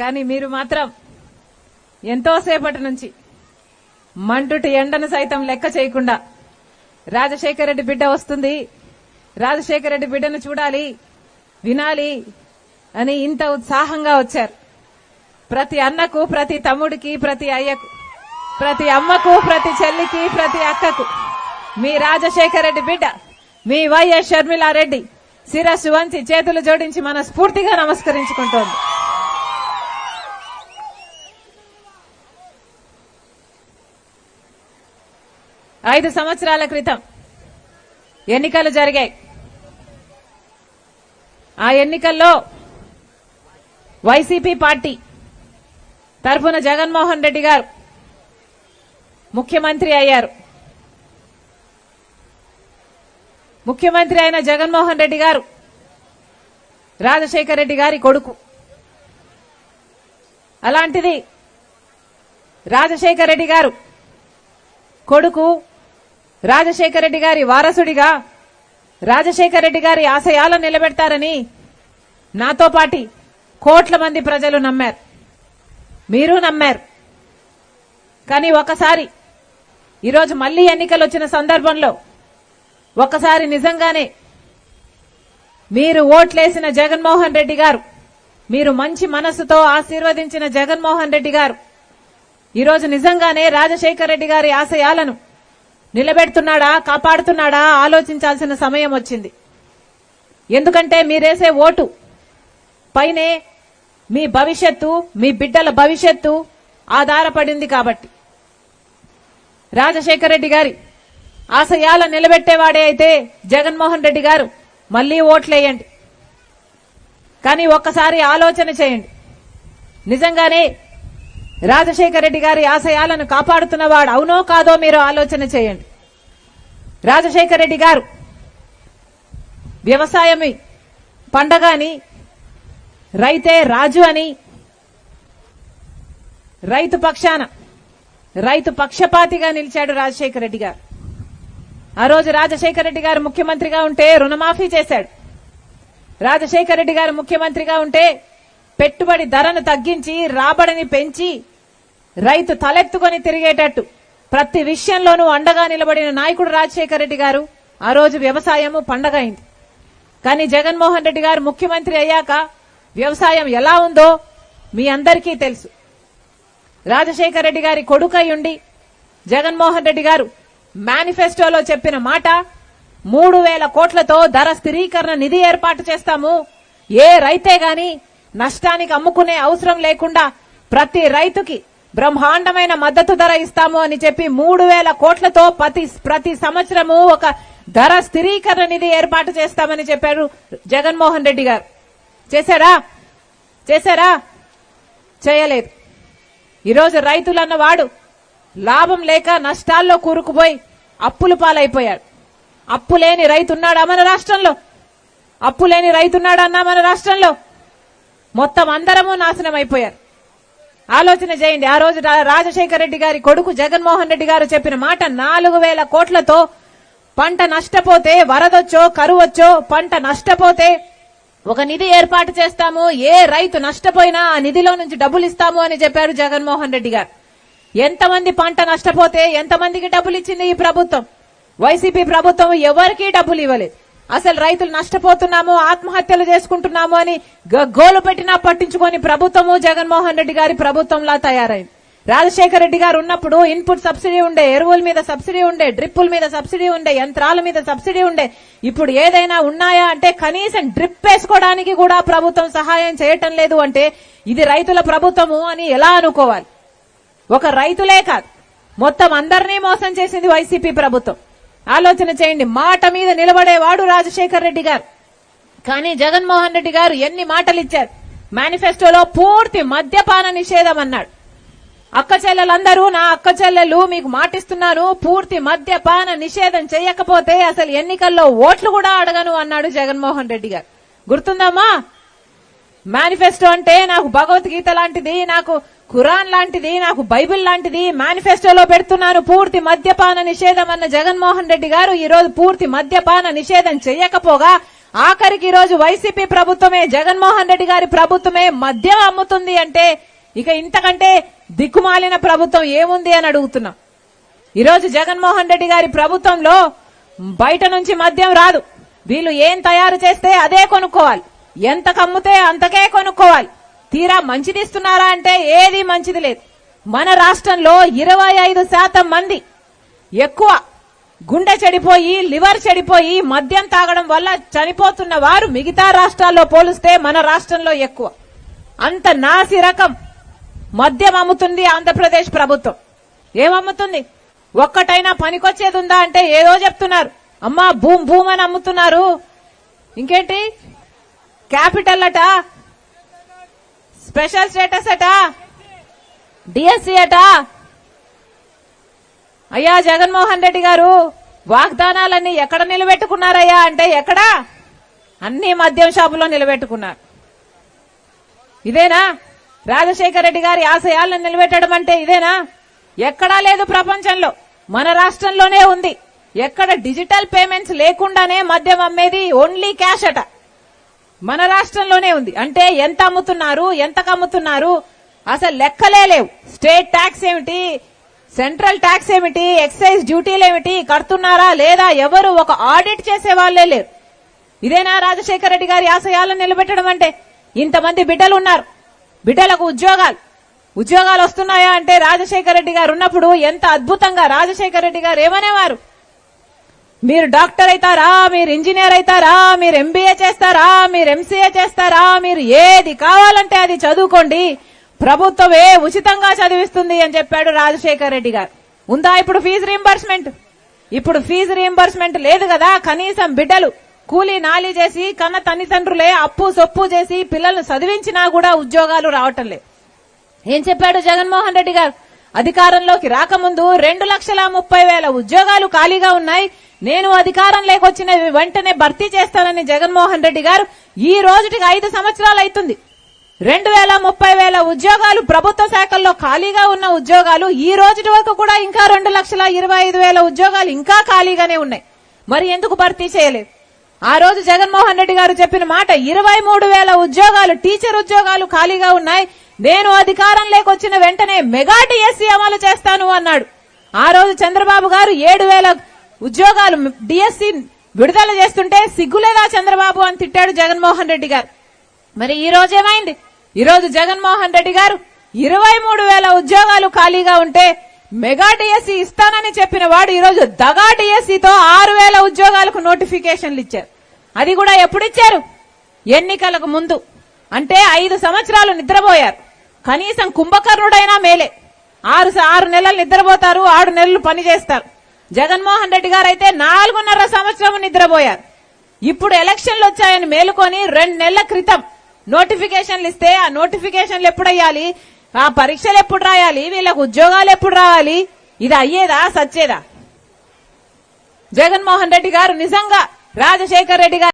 కానీ మీరు మాత్రం ఎంతోసేపటి నుంచి మంటుటి ఎండను సైతం లెక్క చేయకుండా రాజశేఖర రెడ్డి బిడ్డ వస్తుంది. రాజశేఖర రెడ్డి బిడ్డను చూడాలి వినాలి అని ఇంత ఉత్సాహంగా వచ్చారు. ప్రతి అన్నకు ప్రతి తమ్ముడికి ప్రతి అయ్యకు ప్రతి అమ్మకు ప్రతి చెల్లికి ప్రతి అక్కకు మీ రాజశేఖర రెడ్డి బిడ్డ మీ వైఎస్ షర్మిలారెడ్డి శిరస్సు వంచి చేతులు జోడించి మన స్ఫూర్తిగా నమస్కరించుకుంటోంది. ఐదు సంవత్సరాల క్రితం ఎన్నికలు జరిగాయి. ఆ ఎన్నికల్లో వైసీపీ పార్టీ తరఫున జగన్మోహన్ రెడ్డి గారు ముఖ్యమంత్రి అయ్యారు. ముఖ్యమంత్రి అయిన జగన్మోహన్ రెడ్డి గారు రాజశేఖర రెడ్డి గారి కొడుకు. అలాంటిది రాజశేఖర రెడ్డి గారు కొడుకు రాజశేఖర రెడ్డి గారి వారసుడిగా రాజశేఖర రెడ్డి గారి ఆశయాలను నిలబెడతారని నాతో పాటి కోట్ల మంది ప్రజలు నమ్మారు. మీరు నమ్మారు. కానీ ఒకసారి ఈరోజు మళ్ళీ ఎన్నికలు వచ్చిన సందర్భంలో ఒకసారి నిజంగానే మీరు ఓట్లేసిన జగన్మోహన్ రెడ్డి గారు మీరు మంచి మనస్సుతో ఆశీర్వదించిన జగన్మోహన్ రెడ్డి గారు ఈరోజు నిజంగానే రాజశేఖర రెడ్డి గారి ఆశయాలను నిలబెడుతున్నాడా? కాపాడుతున్నాడా? ఆలోచించాల్సిన సమయం వచ్చింది. ఎందుకంటే మీరేసే ఓటు. పైనే మీ భవిష్యత్తు మీ బిడ్డల భవిష్యత్తు ఆధారపడింది కాబట్టి. రాజశేఖర రెడ్డి గారి ఆశయాల నిలబెట్టేవాడే అయితే జగన్మోహన్ రెడ్డి గారు మళ్ళీ ఓట్లేయండి. కానీ ఒక్కసారి ఆలోచన చేయండి. నిజంగానే రాజశేఖర రెడ్డి గారి ఆశయాలను కాపాడుతున్నవాడు అవునో కాదో మీరు ఆలోచన చేయండి. రాజశేఖర రెడ్డి గారు వ్యవసాయమి పండగ అని రైతే రాజు అని రైతు పక్షాన రైతు పక్షపాతిగా నిలిచాడు రాజశేఖర రెడ్డి గారు. ఆ రోజు రాజశేఖర రెడ్డి గారు ముఖ్యమంత్రిగా ఉంటే రుణమాఫీ చేశాడు. రాజశేఖర రెడ్డి గారు ముఖ్యమంత్రిగా ఉంటే పెట్టుబడి ధరను తగ్గించి రాబడిని పెంచి రైతు తలెత్తుకొని తిరిగేటట్టు. ప్రతి విషయంలోనూ అండగా నిలబడిన నాయకుడు రాజశేఖర రెడ్డి గారు ఆ రోజు వ్యవసాయము పండగ అయింది కానీ జగన్మోహన్ రెడ్డి గారు ముఖ్యమంత్రి అయ్యాక వ్యవసాయం ఎలా ఉందో మీ అందరికీ తెలుసు. రాజశేఖర రెడ్డి గారి కొడుకై ఉండి జగన్మోహన్ రెడ్డి గారు మేనిఫెస్టోలో చెప్పిన మాట మూడు వేల కోట్లతో ధర స్థిరీకరణ నిధి ఏర్పాటు చేస్తాము. ఏ రైతే గాని నష్టానికి అమ్ముకునే అవసరం లేకుండా ప్రతి రైతుకి బ్రహ్మాండమైన మద్దతు ధర ఇస్తాము అని చెప్పి మూడు వేల కోట్లతో ప్రతి ప్రతి సంవత్సరము ఒక ధర స్థిరీకరణ నిధి ఏర్పాటు చేస్తామని చెప్పారు జగన్మోహన్ రెడ్డి గారు. చేశారా? చేశారా? చేయలేదు. ఈరోజు రైతులు అన్నవాడు లాభం లేక నష్టాల్లో కూరుకుపోయి అప్పుల పాలైపోయాడు. అప్పు లేని రైతున్నాడా మన రాష్ట్రంలో? అప్పు లేని రైతు అన్నా మన రాష్ట్రంలో? మొత్తం అందరము నాశనం అయిపోయారు ఆలోచన చేయండి. ఆ రోజు రాజశేఖర రెడ్డి గారి కొడుకు జగన్మోహన్ రెడ్డి గారు చెప్పిన మాట నాలుగు వేల కోట్లతో పంట నష్టపోతే వరదొచ్చో కరువొచ్చో పంట నష్టపోతే ఒక నిధి ఏర్పాటు చేస్తాము. ఏ రైతు నష్టపోయినా ఆ నిధిలో నుంచి డబ్బులు ఇస్తాము అని చెప్పారు జగన్మోహన్ రెడ్డి గారు. ఎంతమంది పంట నష్టపోతే ఎంతమందికి డబ్బులు ఇచ్చింది ఈ ప్రభుత్వం? వైసీపీ ప్రభుత్వం ఎవరికీ డబ్బులు ఇవ్వలేదు. అసలు రైతులు నష్టపోతున్నాము ఆత్మహత్యలు చేసుకుంటున్నాము అని గ- గోలు పెట్టినా పట్టించుకొని ప్రభుత్వము జగన్మోహన్ రెడ్డి గారి ప్రభుత్వంలా తయారైంది. రాజశేఖర రెడ్డి గారు ఉన్నప్పుడు ఇన్పుట్ సబ్సిడీ ఉండే ఎరువుల మీద సబ్సిడీ ఉండే డ్రిప్పుల మీద సబ్సిడీ ఉండే యంత్రాల మీద సబ్సిడీ ఉండే ఇప్పుడు ఏదైనా ఉన్నాయా అంటే కనీసం డ్రిప్ వేసుకోవడానికి కూడా ప్రభుత్వం సహాయం చేయటం లేదు అంటే ఇది రైతుల ప్రభుత్వము అని ఎలా అనుకోవాలి? ఒక రైతులే కాదు మొత్తం అందరినీ మోసం చేసింది వైసీపీ ప్రభుత్వం. ఆలోచన చేయండి. మాట మీద నిలబడేవాడు రాజశేఖర్ రెడ్డి గారు. కానీ జగన్మోహన్ రెడ్డి గారు ఎన్ని మాటలు ఇచ్చారు మేనిఫెస్టోలో పూర్తి మద్యపాన నిషేధం అన్నాడు. అక్క చెల్లెలందరూ నా అక్క చెల్లెలు మీకు మాటిస్తున్నాను. పూర్తి మద్యపాన నిషేధం చేయకపోతే అసలు ఎన్నికల్లో ఓట్లు కూడా అడగను అన్నాడు జగన్మోహన్ రెడ్డి గారు. గుర్తుందమ్మా? మేనిఫెస్టో అంటే నాకు భగవద్గీత లాంటిది నాకు ఖురాన్ లాంటిది నాకు బైబిల్ లాంటిది. మేనిఫెస్టోలో పెడుతున్నాను పూర్తి మద్యపాన నిషేధం అన్న జగన్మోహన్ రెడ్డి గారు ఈ రోజు పూర్తి మద్యపాన నిషేధం చేయకపోగా ఆఖరికి ఈ రోజు వైసీపీ ప్రభుత్వమే జగన్మోహన్ రెడ్డి గారి ప్రభుత్వమే మద్యం అమ్ముతుంది అంటే ఇక ఇంతకంటే దిక్కుమాలిన ప్రభుత్వం ఏముంది అని అడుగుతున్నాం. ఈరోజు జగన్మోహన్ రెడ్డి గారి ప్రభుత్వంలో బయట నుంచి మద్యం రాదు. వీళ్ళు ఏం తయారు చేస్తే అదే కొనుక్కోవాలి. ఎంత కమ్ముతే అంతకే కొనుక్కోవాలి. తీరా మంచిది ఇస్తున్నారా అంటే ఏది మంచిది లేదు. మన రాష్ట్రంలో ఇరవై ఐదు శాతం మంది ఎక్కువ గుండె చెడిపోయి లివర్ చెడిపోయి మద్యం తాగడం వల్ల చనిపోతున్న వారు మిగతా రాష్ట్రాల్లో పోలిస్తే మన రాష్ట్రంలో ఎక్కువ. అంత నాసి రకం మద్యం అమ్ముతుంది ఆంధ్రప్రదేశ్ ప్రభుత్వం. ఏమమ్ముతుంది? ఒక్కటైనా పనికొచ్చేది ఉందా అంటే ఏదో చెప్తున్నారు. అమ్మా భూమ్ భూమ్ అని అమ్ముతున్నారు. ఇంకేంటి? క్యాపిటల్ అట? స్పెషల్ స్టేటస్ అట? డిఎస్సి అట? అయ్యా జగన్మోహన్ రెడ్డి గారు వాగ్దానాలన్నీ ఎక్కడ నిలబెట్టుకున్నారయ్యా అంటే ఎక్కడా? అన్ని మద్యం షాపులో నిలబెట్టుకున్నారు. ఇదేనా? రాజశేఖర రెడ్డి గారి ఆశయాలను నిలబెట్టడం అంటే ఇదేనా? ఎక్కడా లేదు ప్రపంచంలో. మన రాష్ట్రంలోనే ఉంది. ఎక్కడ డిజిటల్ పేమెంట్స్ లేకుండానే మద్యం అమ్మేది ఓన్లీ క్యాష్ అట. మన రాష్ట్రంలోనే ఉంది. అంటే ఎంత అమ్ముతున్నారు ఎంత కమ్ముతున్నారు అసలు లెక్కలే లేవు. స్టేట్ ట్యాక్స్ ఏమిటి సెంట్రల్ ట్యాక్స్ ఏమిటి ఎక్సైజ్ డ్యూటీలు ఏమిటి కడుతున్నారా లేదా ఎవరు ఒక ఆడిట్ చేసే వాళ్ళే లేరు. ఇదేనా రాజశేఖర రెడ్డి గారి ఆశయాలను నిలబెట్టడం అంటే? ఇంతమంది బిడ్డలు ఉన్నారు. బిడ్డలకు ఉద్యోగాలు. ఉద్యోగాలు వస్తున్నాయా అంటే రాజశేఖర రెడ్డి గారు ఉన్నప్పుడు ఎంత అద్భుతంగా రాజశేఖర రెడ్డి గారు ఏమనేవారు? మీరు డాక్టర్ అవుతారా? మీరు ఇంజనీర్ అవుతారా? మీరు ఎంబీఏ చేస్తారా? మీరు ఎంసీఏ చేస్తారా? మీరు ఏది కావాలంటే అది చదువుకోండి. ప్రభుత్వమే ఉచితంగా చదివిస్తుంది అని చెప్పాడు రాజశేఖర్ రెడ్డి గారు. ఉందా ఇప్పుడు ఫీజు రీంబర్స్మెంట్ ఇప్పుడు ఫీజు రీంబర్స్మెంట్ లేదు కదా. కనీసం బిడ్డలు కూలీ నాలి చేసి కన్న తల్లిదండ్రులే అప్పు సొప్పు చేసి పిల్లల్ని చదివించినా కూడా ఉద్యోగాలు రావటం లేదు. ఏం చెప్పాడు జగన్మోహన్ రెడ్డి గారు? అధికారంలోకి రాకముందు రెండు లక్షల ముప్పై వేల ఉద్యోగాలు ఖాళీగా ఉన్నాయి. నేను అధికారం లేకొచ్చిన వెంటనే భర్తీ చేస్తానని జగన్మోహన్ రెడ్డి గారు ఈ రోజుటికి ఐదు సంవత్సరాలు అవుతుంది రెండు వేల ముప్పై వేల ఉద్యోగాలు ప్రభుత్వ శాఖల్లో ఖాళీగా ఉన్న ఉద్యోగాలు ఈ రోజుటి వరకు కూడా ఇంకా రెండు లక్షల ఇరవై ఐదు వేల ఉద్యోగాలు ఇంకా ఖాళీగానే ఉన్నాయి. మరి ఎందుకు భర్తీ చేయలేదు? ఆ రోజు జగన్మోహన్ రెడ్డి గారు చెప్పిన మాట ఇరవై మూడు వేల ఉద్యోగాలు టీచర్ ఉద్యోగాలు ఖాళీగా ఉన్నాయి. నేను అధికారం లేకొచ్చిన వెంటనే మెగా డిఎస్సి అమలు చేస్తాను అన్నాడు. ఆ రోజు చంద్రబాబు గారు ఏడు వేల ఉద్యోగాలు డిఎస్సి విడుదల చేస్తుంటే సిగ్గులేదా చంద్రబాబు అని తిట్టాడు జగన్మోహన్ రెడ్డి గారు. మరి ఈ రోజు ఏమైంది? ఈ రోజు జగన్మోహన్ రెడ్డి గారు ఇరవై మూడు వేల ఉద్యోగాలు ఖాళీగా ఉంటే మెగా డిఎస్సి ఇస్తానని చెప్పిన వాడు ఈరోజు దగా డిఎస్సితో ఆరు వేల ఉద్యోగాలకు నోటిఫికేషన్లు ఇచ్చారు. అది కూడా ఎప్పుడు ఇచ్చారు? ఎన్నికలకు ముందు. అంటే ఐదు సంవత్సరాలు నిద్రపోయారు. కనీసం కుంభకర్ణుడైనా మేలే. ఆరు ఆరు నెలలు నిద్రపోతారు ఆరు నెలలు పని చేస్తారు. జగన్మోహన్ రెడ్డి గారు అయితే నాలుగున్నర సంవత్సరం నిద్రపోయారు. ఇప్పుడు ఎలక్షన్లు వచ్చాయని మేలుకొని రెండు నెలల క్రితం నోటిఫికేషన్లు ఇస్తే ఆ నోటిఫికేషన్లు ఎప్పుడు అయ్యాలి? ఆ పరీక్షలు ఎప్పుడు రాయాలి? వీళ్ళకు ఉద్యోగాలు ఎప్పుడు రావాలి? ఇది అయ్యేదా సచ్చేదా? జగన్మోహన్ రెడ్డి గారు నిజంగా రాజశేఖర్ రెడ్డి గారు